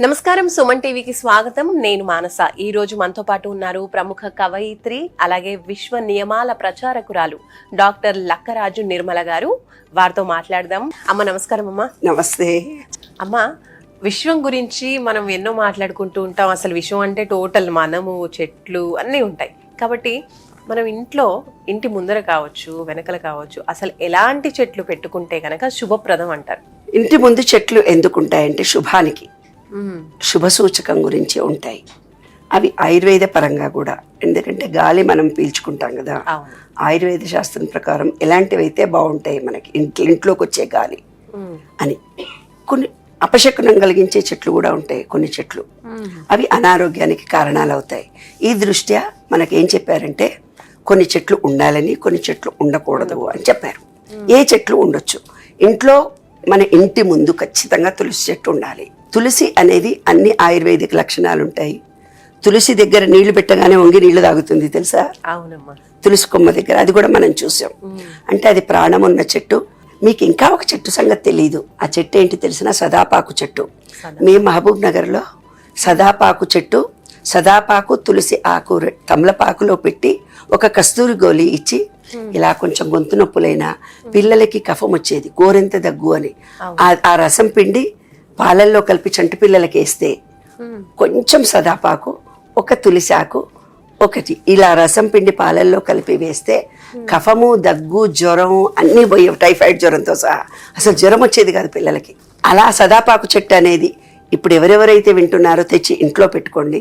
నమస్కారం సుమన్ టీవీకి స్వాగతం. నేను మానస. ఈ రోజు మనతో పాటు ఉన్నారు ప్రముఖ కవయిత్రి అలాగే విశ్వ నియమాల ప్రచారకురాలు డాక్టర్ లక్కరాజు నిర్మల గారు. వారితో మాట్లాడదాం. అమ్మ నమస్కారం అమ్మ. నమస్తే. అమ్మ విశ్వం గురించి మనం ఎన్నో మాట్లాడుకుంటూ ఉంటాం. అసలు విశ్వం అంటే టోటల్ మనము చెట్లు అన్నీ ఉంటాయి. కాబట్టి మనం ఇంట్లో ఇంటి ముందర కావచ్చు వెనకల కావచ్చు అసలు ఎలాంటి చెట్లు పెట్టుకుంటే కనుక శుభప్రదం అంటారు? ఇంటి ముందు చెట్లు ఎందుకు ఉంటాయంటే శుభానికి. శుభ సూచకం గురించి ఉంటాయి. అవి ఆయుర్వేద పరంగా కూడా. ఎందుకంటే గాలి మనం పీల్చుకుంటాం కదా. ఆయుర్వేద శాస్త్రం ప్రకారం ఎలాంటివి అయితే బాగుంటాయి మనకి. ఇంట్లో ఇంట్లోకి వచ్చే గాలి. అని. కొన్ని అపశకునం కలిగించే చెట్లు కూడా ఉంటాయి కొన్ని చెట్లు. అవి అనారోగ్యానికి కారణాలు అవుతాయి ఈ దృష్ట్యా మనకేం చెప్పారంటే కొన్ని చెట్లు ఉండాలని కొన్ని చెట్లు ఉండకూడదు అని చెప్పారు. ఏ చెట్లు ఉండొచ్చు? ఇంట్లో మన ఇంటి ముందు ఖచ్చితంగా తులసి చెట్టు ఉండాలి. తులసి అనేది అన్ని ఆయుర్వేదిక లక్షణాలు ఉంటాయి తులసి దగ్గర నీళ్ళు పెట్టగానే వంగి నీళ్ళు తాగుతుంది తెలుసా? అవునమ్మా. తులసి కొమ్మ దగ్గర అది కూడా మనం చూసాం. అంటే అది ప్రాణం ఉన్న చెట్టు. మీకు ఇంకా ఒక చెట్టు సంగతి తెలియదు ఆ చెట్టు ఏంటి తెలిసిన? సదాపాకు చెట్టు. మీ మహబూబ్ నగర్లో సదాపాకు చెట్టు సదాపాకు తులసి ఆకు తమలపాకులో పెట్టి ఒక కస్తూరి గోలి ఇచ్చి ఇలా కొంచెం గొంతు నొప్పులైనా పిల్లలకి కఫం వచ్చేది. గోరెంత దగ్గు అని. ఆ రసం పిండి పాలల్లో కలిపి చంటి పిల్లలకి వేస్తే కొంచెం సదాపాకు ఒక తులసి ఆకు ఒకటి. ఇలా రసం పిండి పాలల్లో కలిపి వేస్తే కఫము దగ్గు జ్వరం అన్నీ పోయే టైఫాయిడ్ జ్వరంతో సహా. అసలు జ్వరం వచ్చేది కాదు పిల్లలకి. అలా సదాపాకు చెట్టు అనేది ఇప్పుడు ఎవరెవరైతే వింటున్నారో తెచ్చి ఇంట్లో పెట్టుకోండి.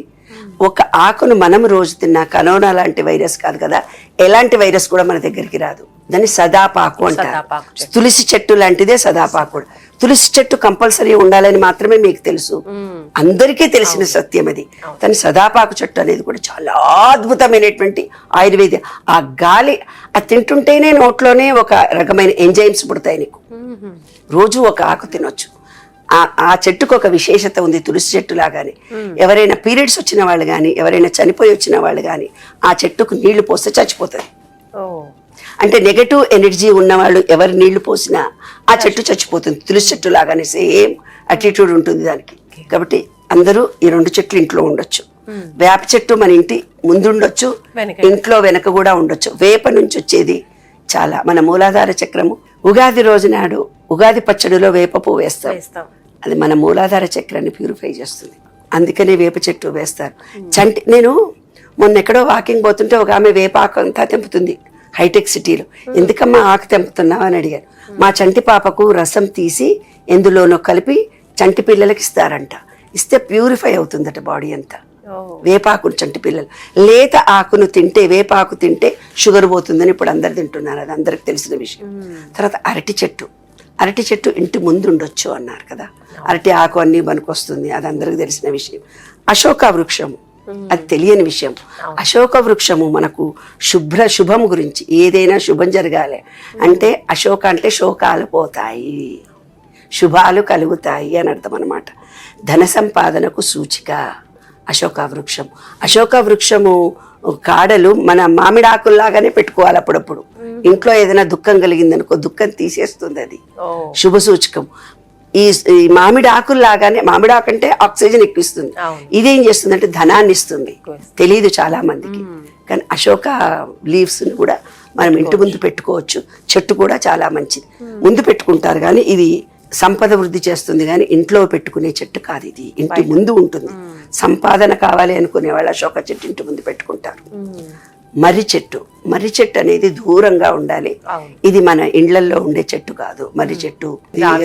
ఒక ఆకును మనం రోజు తిన్నా కరోనా లాంటి వైరస్ కాదు కదా ఎలాంటి వైరస్ కూడా మన దగ్గరికి రాదు. దాన్ని సదాపాకు అంటారు. తులసి చెట్టు లాంటిదే సదాపాకు. తులసి చెట్టు కంపల్సరీ ఉండాలని మాత్రమే మీకు తెలుసు. అందరికీ తెలిసిన సత్యం అది. కానీ సదాపాకు చెట్టు అనేది కూడా చాలా అద్భుతమైనటువంటి ఆయుర్వేద. ఆ గాలి అది తింటుంటేనే నోట్లోనే ఒక రకమైన ఎంజైమ్స్ పుడతాయి నీకు. రోజు ఒక ఆకు తినొచ్చు. ఆ ఆ చెట్టుకు ఒక విశేషత ఉంది తులసి చెట్టు లాగానే. ఎవరైనా పీరియడ్స్ వచ్చిన వాళ్ళు కానీ ఎవరైనా చనిపోయి వచ్చిన వాళ్ళు కానీ ఆ చెట్టుకు నీళ్ళు పోస్తే చచ్చిపోతుంది అంటే నెగటివ్ ఎనర్జీ ఉన్నవాళ్ళు ఎవరు నీళ్ళు పోసినా ఆ చెట్టు చచ్చిపోతుంది. తులసి చెట్టు లాగానే సేమ్ అటిట్యూడ్ ఉంటుంది దానికి. కాబట్టి అందరూ ఈ రెండు చెట్లు ఇంట్లో ఉండొచ్చు. వేప చెట్టు మన ఇంటి ముందు ఉండొచ్చు. ఇంట్లో వెనక కూడా ఉండొచ్చు. వేప నుంచి వచ్చేది చాలా. మన మూలాధార చక్రము ఉగాది రోజు నాడు ఉగాది పచ్చడిలో వేప పువ్వు వేస్తాం. అది మన మూలాధార చక్రాన్ని ప్యూరిఫై చేస్తుంది. అందుకనే వేప చెట్టు వేస్తారు. చంటి నేను మొన్న ఎక్కడో వాకింగ్ పోతుంటే ఒక ఆమె వేప ఆకు అంతా తెంపుతుంది. హైటెక్ సిటీలో. ఎందుకమ్మా ఆకు తెంపుతున్నావు అని అడిగారు. మా చంటి పాపకు రసం తీసి ఎందులోనో కలిపి చంటి పిల్లలకి ఇస్తారంట. ఇస్తే ప్యూరిఫై అవుతుందట బాడీ అంతా. వేపాకును చంటి పిల్లలు. లేత ఆకును తింటే వేపాకు తింటే షుగర్ పోతుందని ఇప్పుడు అందరు తింటున్నారు. అది అందరికి తెలిసిన విషయం. తర్వాత అరటి చెట్టు. అరటి చెట్టు ఇంటి ముందు ఉండొచ్చు అన్నారు కదా. అరటి ఆకు అన్ని పనికొస్తుంది అది అందరికి తెలిసిన విషయం. అశోక వృక్షము. అది తెలియని విషయం. అశోక వృక్షము మనకు శుభ్ర శుభం గురించి ఏదైనా శుభం జరగాలి. అంటే అశోక అంటే శోకాలు పోతాయి. శుభాలు కలుగుతాయి అని అర్థం అనమాట ధన సంపాదనకు సూచిక అశోక వృక్షం. అశోక వృక్షము కాడలు మన మామిడి ఆకుల్లాగానే పెట్టుకోవాలి అప్పుడప్పుడు. ఇంట్లో ఏదైనా దుఃఖం కలిగిందనుకో దుఃఖం తీసేస్తుంది అది. శుభ సూచకం. ఈ ఈ మామిడి ఆకుల్లాగానే మామిడి ఆకు అంటే ఆక్సిజన్ ఎక్కిస్తుంది అవును. ఇదేం చేస్తుంది అంటే ధనాన్ని ఇస్తుంది తెలియదు చాలా మందికి కానీ అశోక లీవ్స్ కూడా మనం ఇంటి ముందు పెట్టుకోవచ్చు. చెట్టు కూడా చాలా మంచిది. ముందు పెట్టుకుంటారు కానీ ఇది సంపద వృద్ధి చేస్తుంది కానీ ఇంట్లో పెట్టుకునే చెట్టు కాదు ఇది. ఇంటి ముందు ఉంటుంది. సంపాదన కావాలి అనుకునే వాళ్ళు అశోక చెట్టు ఇంటి ముందు పెట్టుకుంటారు. మర్రి చెట్టు మర్రి చెట్టు అనేది దూరంగా ఉండాలి. ఇది మన ఇండ్లల్లో ఉండే చెట్టు కాదు. మర్రి చెట్టు.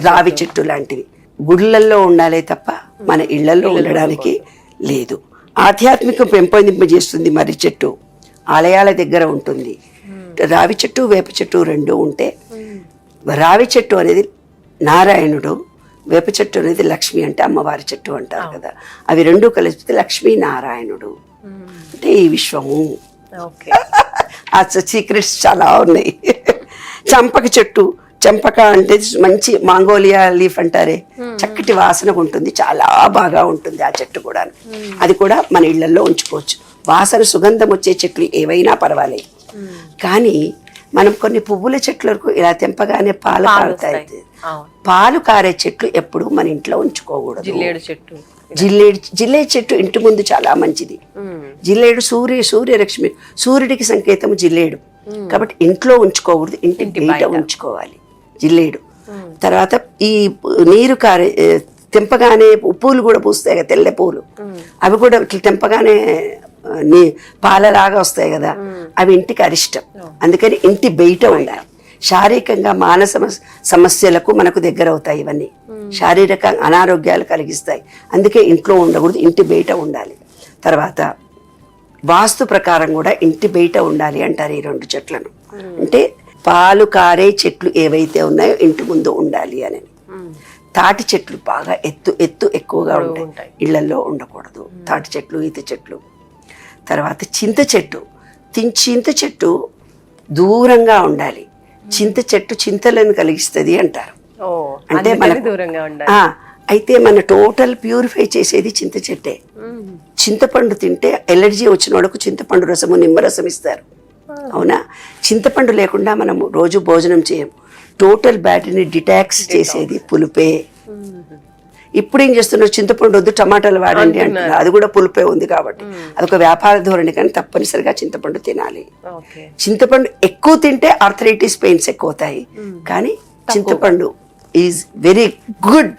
రావి చెట్టు లాంటివి. గుళ్ళల్లో ఉండాలి తప్ప మన ఇళ్ళలో ఉండడానికి లేదు. ఆధ్యాత్మికం పెంపొందింపజేస్తుంది మర్రి చెట్టు ఆలయాల దగ్గర ఉంటుంది. రావి చెట్టు వేప చెట్టు రెండు ఉంటే రావి చెట్టు అనేది నారాయణుడు వేప చెట్టు అనేది లక్ష్మి అంటే అమ్మవారి చెట్టు అంటారు కదా. అవి రెండు కలిపితే లక్ష్మీ నారాయణుడు అంటే ఈ విశ్వము. ఆ సీక్రెట్స్ చాలా ఉన్నాయి. చంపక చెట్టు చంపక అంటే మంచి మాంగోలియా లీఫ్ అంటారే. చక్కటి వాసన ఉంటుంది చాలా బాగా ఉంటుంది ఆ చెట్టు కూడా. అది కూడా మన ఇళ్ళలో ఉంచుకోవచ్చు. వాసన సుగంధం వచ్చే చెట్లు ఏవైనా పర్వాలేదు. కానీ మనం కొన్ని పువ్వుల చెట్లకు ఇలా తెంపగానే పాలు కారుతాయి. పాలు కారే చెట్లు ఎప్పుడు మన ఇంట్లో ఉంచుకోకూడదు. చెట్టు. జిల్లేడు జిల్లేడు చెట్టు ఇంటి ముందు చాలా మంచిది. జిల్లేడు సూర్య సూర్యరశ్మి సూర్యుడికి సంకేతము జిల్లేడు. కాబట్టి ఇంట్లో ఉంచుకోకూడదు ఇంటి బయట ఉంచుకోవాలి జిల్లేడు. తర్వాత ఈ నీరు కారే తెంపగానే పూలు కూడా పూస్తాయి కదా తెల్ల పూలు. అవి కూడా ఇట్లా తెంపగానే నీ పాలలాగా వస్తాయి కదా అవి ఇంటికి అరిష్టం. అందుకని ఇంటి బయట ఉండాలి. శారీరకంగా మానస సమస్యలకు మనకు దగ్గర అవుతాయి ఇవన్నీ. శారీరక అనారోగ్యాలు కలిగిస్తాయి. అందుకే ఇంట్లో ఉండకూడదు ఇంటి బయట ఉండాలి. తర్వాత వాస్తు ప్రకారం కూడా ఇంటి బయట ఉండాలి అంటారు ఈ రెండు చెట్లను. అంటే పాలు కారే చెట్లు ఏవైతే ఉన్నాయో ఇంటి ముందు ఉండాలి అని. తాటి చెట్లు బాగా ఎత్తు ఎత్తు ఎక్కువగా ఉంటాయి. ఇళ్ళలో ఉండకూడదు. తాటి చెట్లు ఈత చెట్లు. తర్వాత చింత చెట్టు. చింత చెట్టు దూరంగా ఉండాలి. చింత చెట్టు చింతలను కలిగిస్తుంది అంటారు. అంటే మనకు- దూరంగా ఉండాలి. అయితే మన టోటల్ ప్యూరిఫై చేసేది చింత చెట్టే. చింతపండు తింటే ఎలర్జీ వచ్చిన వాళ్ళకు చింతపండు రసము నిమ్మరసం ఇస్తారు. అవునా? చింతపండు లేకుండా మనము రోజు భోజనం చేయం టోటల్ బ్యాటరీని డిటాక్స్ చేసేది పులుపే. ఇప్పుడు ఏం చేస్తున్నారు? చింతపండు వద్దు టమాటాలు వాడండి అంటున్నారు. అది కూడా పులుపే ఉంది కాబట్టి. అదొక వ్యాపార ధోరణి కానీ తప్పనిసరిగా చింతపండు తినాలి. చింతపండు ఎక్కువ తింటే ఆర్థరైటిస్ పెయిన్స్ ఎక్కువ అవుతాయి కానీ చింతపండు ఈజ్ వెరీ గుడ్.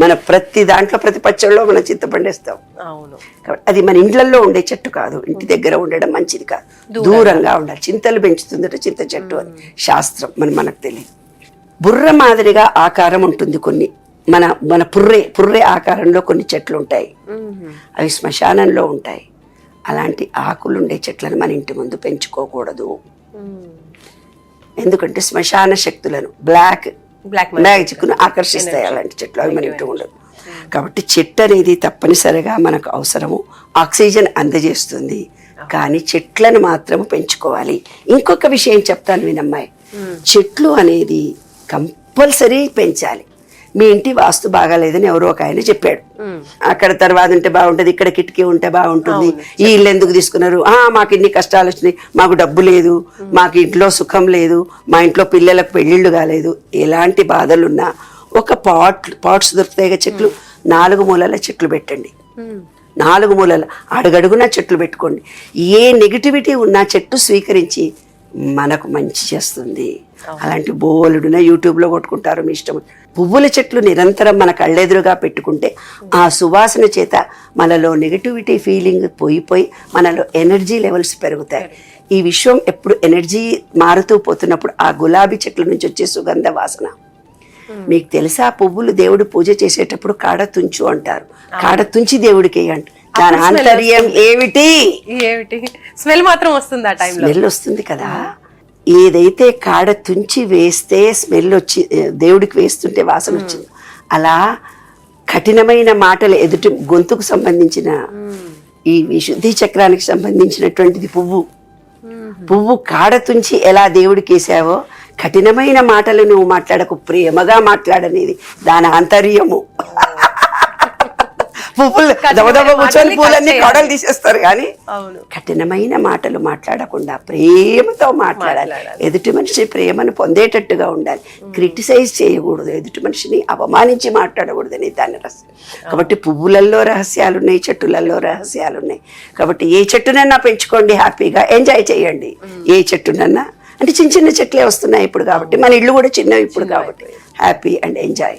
మన ప్రతి దాంట్లో ప్రతి పచ్చళ్ళలో మనం చింతపండు వేస్తాం అవును. కాబట్టి అది మన ఇండ్లలో ఉండే చెట్టు కాదు. ఇంటి దగ్గర ఉండడం మంచిది కాదు. దూరంగా. ఉండాలి. చింతలు పెంచుతుందట చింత చెట్టు అని. శాస్త్రం మన మనకు తెలియదు. బుర్ర మాదిరిగా ఆకారం ఉంటుంది కొన్ని. మన మన పుర్రె పుర్రె ఆకారంలో కొన్ని చెట్లు ఉంటాయి. అవి శ్మశానంలో ఉంటాయి. అలాంటి ఆకులు ఉండే చెట్లను మన ఇంటి ముందు పెంచుకోకూడదు. ఎందుకంటే శ్మశాన శక్తులను బ్లాక్ మ్యాజిక్ను ఆకర్షిస్తాయి అలాంటి చెట్లు. అవి మన ఇంటి ఉండదు కాబట్టి చెట్టు అనేది తప్పనిసరిగా మనకు అవసరము. ఆక్సిజన్ అందజేస్తుంది. కానీ చెట్లను మాత్రం పెంచుకోవాలి. ఇంకొక విషయం చెప్తాను వినమ్మాయి. చెట్లు అనేది కంపల్సరీ పెంచాలి. మీ ఇంటి వాస్తు బాగాలేదని ఎవరో ఒక ఆయన చెప్పాడు. అక్కడ తర్వాత ఉంటే బాగుంటది ఇక్కడ కిటికీ ఉంటే బాగుంటుంది. ఈ ఇల్లు ఎందుకు తీసుకున్నారు? ఆ మాకు ఇన్ని కష్టాలు వచ్చినాయి మాకు డబ్బు లేదు మాకు ఇంట్లో సుఖం లేదు మా ఇంట్లో పిల్లలకు పెళ్ళిళ్ళు కాలేదు. ఎలాంటి బాధలున్నా ఒక పాట్ పాట్స్ దొరుకుతాయి కదా చెట్లు నాలుగు మూలల చెట్లు పెట్టండి. నాలుగు మూలల అడుగడుగునా చెట్లు పెట్టుకోండి. ఏ నెగిటివిటీ ఉన్నా చెట్టు స్వీకరించి మనకు మంచి చేస్తుంది. అలాంటి బోలుడున యూట్యూబ్లో కొట్టుకుంటారు మీ ఇష్టం. పువ్వుల చెట్లు నిరంతరం మన కళ్ళెదురుగా పెట్టుకుంటే ఆ సువాసన చేత మనలో నెగిటివిటీ ఫీలింగ్ పోయిపోయి మనలో ఎనర్జీ లెవెల్స్ పెరుగుతాయి. ఈ విశ్వం ఎప్పుడు ఎనర్జీ మారుతూ పోతున్నప్పుడు ఆ గులాబీ చెట్ల నుంచి వచ్చే సుగంధ వాసన. మీకు తెలుసా పువ్వులు దేవుడు పూజ చేసేటప్పుడు కాడ తుంచు అంటారు. కాడ తుంచి దేవుడికి వేయండి దాని ఆంతర్యం ఏమిటి? ఏమిటి? స్మెల్ మాత్రం వస్తుంది ఆ టైంలో స్మెల్ వస్తుంది కదా. ఏదైతే కాడ తుంచి వేస్తే స్మెల్ వచ్చి దేవుడికి వేస్తుంటే వాసన వచ్చింది. అలా కఠినమైన మాటలు ఎదుటి గొంతుకు సంబంధించిన ఈ విశుద్ధి చక్రానికి సంబంధించినటువంటిది పువ్వు. పువ్వు కాడ తుంచి ఎలా దేవుడికి వేసావో కఠినమైన మాటలు నువ్వు మాట్లాడకు ప్రేమగా మాట్లాడనేది. దాని ఆంతర్యము పువ్వులు దబదబ కూర్చొని పూలన్నీ కాడలు తీసేస్తారు కానీ కఠినమైన మాటలు మాట్లాడకుండా ప్రేమతో మాట్లాడాలి. ఎదుటి మనిషి ప్రేమను పొందేటట్టుగా ఉండాలి. క్రిటిసైజ్ చేయకూడదు. ఎదుటి మనిషిని అవమానించి మాట్లాడకూడదు అని దాని రహస్యం. కాబట్టి పువ్వులలో రహస్యాలు ఉన్నాయి చెట్టులలో రహస్యాలు ఉన్నాయి కాబట్టి ఏ చెట్టునన్నా పెంచుకోండి హ్యాపీగా ఎంజాయ్ చేయండి. ఏ చెట్టునన్నా. అంటే చిన్న చిన్న చెట్లే వస్తున్నాయి ఇప్పుడు కాబట్టి మన ఇల్లు కూడా చిన్నవి ఇప్పుడు కాబట్టి. Happy and enjoy.